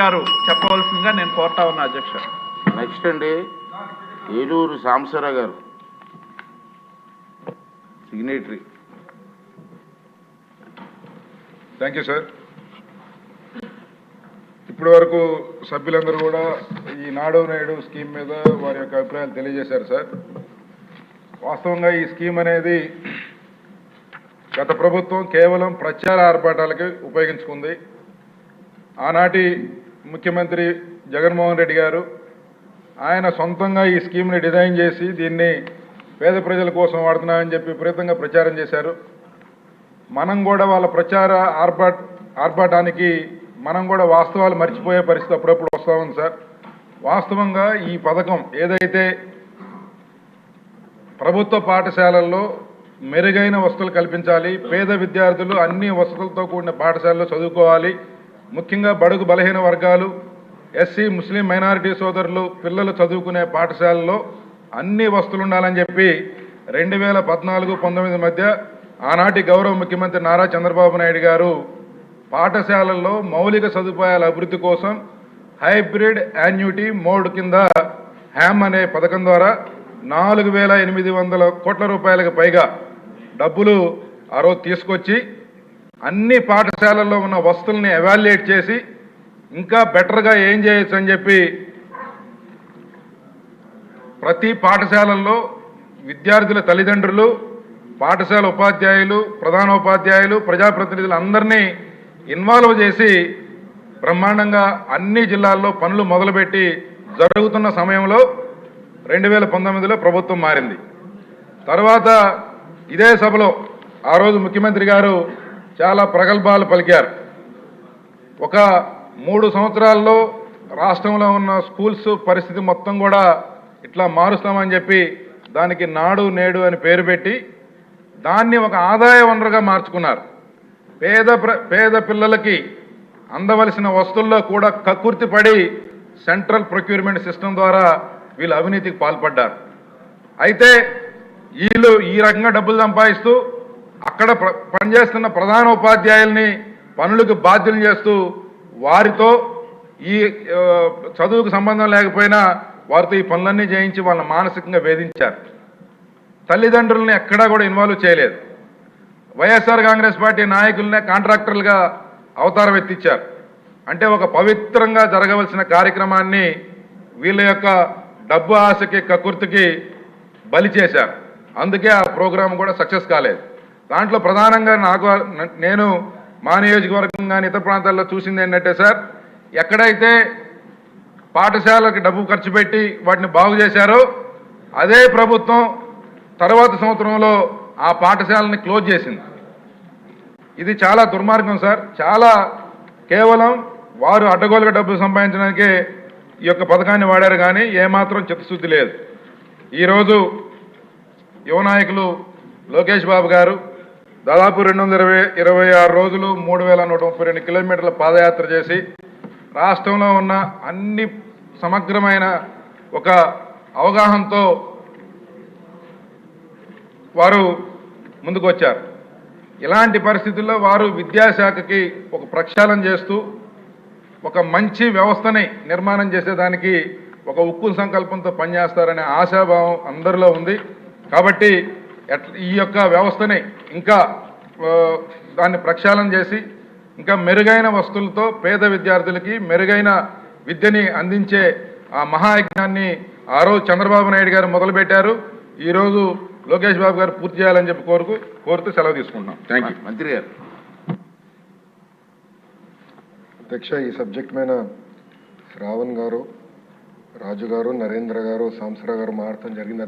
గారు చెప్పవలసిందిగా నేను కోరుతా ఉన్నా అధ్యక్ష. నెక్స్ట్ అండి ఏలూరు సాంబశివరావు గారు. సిగ్నేటరీ థ్యాంక్ యూ సార్ ఇప్పటి వరకు సభ్యులందరూ కూడా ఈ నాడు నేడు స్కీమ్ మీద వారి యొక్క అభిప్రాయాలు తెలియజేశారు సార్ వాస్తవంగా ఈ స్కీమ్ అనేది గత ప్రభుత్వం కేవలం ప్రచార ఆర్భాటాలకి ఉపయోగించుకుంది. ఆనాటి ముఖ్యమంత్రి జగన్మోహన్ రెడ్డి గారు ఆయన సొంతంగా ఈ స్కీమ్ని డిజైన్ చేసి దీన్ని పేద ప్రజల కోసం వాడుతున్నామని చెప్పి విపరీతంగా ప్రచారం చేశారు. మనం కూడా వాళ్ళ ప్రచార ఆర్భాట్ ఆర్భాటానికి మనం కూడా వాస్తవాలు మర్చిపోయే పరిస్థితి అప్పుడప్పుడు వస్తూ ఉంది సార్. వాస్తవంగా ఈ పథకం ఏదైతే ప్రభుత్వ పాఠశాలల్లో మెరుగైన వసతులు కల్పించాలి పేద విద్యార్థులు అన్ని వసతులతో కూడిన పాఠశాలలో చదువుకోవాలి ముఖ్యంగా బడుగు బలహీన వర్గాలు ఎస్సీ ముస్లిం మైనారిటీ సోదరులు పిల్లలు చదువుకునే పాఠశాలలో అన్ని వసతులు ఉండాలని చెప్పి రెండు వేల పద్నాలుగు పంతొమ్మిది మధ్య ఆనాటి గౌరవ ముఖ్యమంత్రి నారా చంద్రబాబు నాయుడు గారు పాఠశాలల్లో మౌలిక సదుపాయాల అభివృద్ధి కోసం హైబ్రిడ్ యాన్యుటీ మోడ్ కింద హ్యామ్ అనే పథకం ద్వారా నాలుగు వేల ఎనిమిది వందల కోట్ల రూపాయలకు పైగా డబ్బులు ఆ రోజు తీసుకొచ్చి అన్ని పాఠశాలల్లో ఉన్న వస్తువుల్ని ఎవాల్యుయేట్ చేసి ఇంకా బెటర్గా ఏం చేయొచ్చు అని చెప్పి ప్రతి పాఠశాలల్లో విద్యార్థుల తల్లిదండ్రులు పాఠశాల ఉపాధ్యాయులు ప్రధానోపాధ్యాయులు ప్రజాప్రతినిధులు అందరినీ ఇన్వాల్వ్ చేసి బ్రహ్మాండంగా అన్ని జిల్లాల్లో పనులు మొదలుపెట్టి జరుగుతున్న సమయంలో రెండు వేల పంతొమ్మిదిలో ప్రభుత్వం మారింది. తర్వాత ఇదే సభలో ఆ రోజు ముఖ్యమంత్రి గారు చాలా ప్రగల్భాలు పలికారు. ఒక మూడు సంవత్సరాల్లో రాష్ట్రంలో ఉన్న స్కూల్స్ పరిస్థితి మొత్తం కూడా ఇట్లా మారుస్తామని చెప్పి దానికి నాడు నేడు అని పేరు పెట్టి దాన్ని ఒక ఆదాయ వనరుగా మార్చుకున్నారు. పేద ప్ర- పేద పిల్లలకి అందవలసిన వస్తువుల్లో కూడా కక్కుర్తి పడి సెంట్రల్ ప్రొక్యూర్మెంట్ సిస్టమ్ ద్వారా వీళ్ళు అవినీతికి పాల్పడ్డారు. అయితే వీళ్ళు ఈ రకంగా డబ్బులు సంపాదిస్తూ అక్కడ ప్ర- పనిచేస్తున్న ప్రధాన ఉపాధ్యాయుల్ని పనులకు బాధ్యులు చేస్తూ వారితో ఈ చదువుకు సంబంధం లేకపోయినా వారితో ఈ పనులన్నీ చేయించి వాళ్ళని మానసికంగా వేధించారు. తల్లిదండ్రులని ఎక్కడా కూడా ఇన్వాల్వ్ చేయలేదు. వైఎస్ఆర్ కాంగ్రెస్ పార్టీ నాయకులనే కాంట్రాక్టర్లుగా అవతారం ఎత్తిచ్చారు. అంటే ఒక పవిత్రంగా జరగవలసిన కార్యక్రమాన్ని వీళ్ళ యొక్క డబ్బు ఆశకి కకుర్తికి బలి చేశారు. అందుకే ఆ ప్రోగ్రాం కూడా సక్సెస్ కాలేదు. దాంట్లో ప్రధానంగా నాకు నేను మా నియోజకవర్గం కానీ ఇతర ప్రాంతాల్లో చూసింది ఏంటంటే సార్ ఎక్కడైతే పాఠశాలకి డబ్బు ఖర్చు పెట్టి వాటిని బాగు చేశారో అదే ప్రభుత్వం తర్వాత సంవత్సరంలో ఆ పాఠశాలని క్లోజ్ చేసింది. ఇది చాలా దుర్మార్గం సార్. చాలా కేవలం వారు అడ్డగోలుగా డబ్బులు సంపాదించడానికే ఈ యొక్క పథకాన్ని వాడారు కానీ ఏమాత్రం చిత్తశుద్ధి లేదు. ఈరోజు యువ నాయకులు లోకేష్ బాబు గారు దాదాపు రెండు వందల ఇరవై ఇరవై ఆరు రోజులు మూడు వేల నూట ముప్పై రెండు కిలోమీటర్ల పాదయాత్ర చేసి రాష్ట్రంలో ఉన్న అన్ని సమగ్రమైన ఒక అవగాహనతో వారు ముందుకు వచ్చారు ఇలాంటి పరిస్థితుల్లో వారు విద్యాశాఖకి ఒక ప్రక్షాళన చేస్తూ ఒక మంచి వ్యవస్థని నిర్మాణం చేసేదానికి ఒక ఉక్కు సంకల్పంతో పనిచేస్తారనే ఆశాభావం అందరిలో ఉంది. కాబట్టి ఎట్- ఈ యొక్క వ్యవస్థని ఇంకా దాన్ని ప్రక్షాళన చేసి ఇంకా మెరుగైన వస్తువులతో పేద విద్యార్థులకి మెరుగైన విద్యని అందించే ఆ మహాయజ్ఞాన్ని ఆ రోజు చంద్రబాబు నాయుడు గారు మొదలుపెట్టారు. ఈరోజు లోకేష్ బాబు గారు పూర్తి చేయాలని చెప్పి కోరుకు కోరుతూ సెలవు తీసుకుంటున్నాం. Thank you. మంత్రి గారు. అధ్యక్ష ఈ సబ్జెక్ట్ మీద శ్రావణ్ గారు రాజు గారు నరేంద్ర గారు సాంసరావు గారు మాట్లాడటం జరిగింది.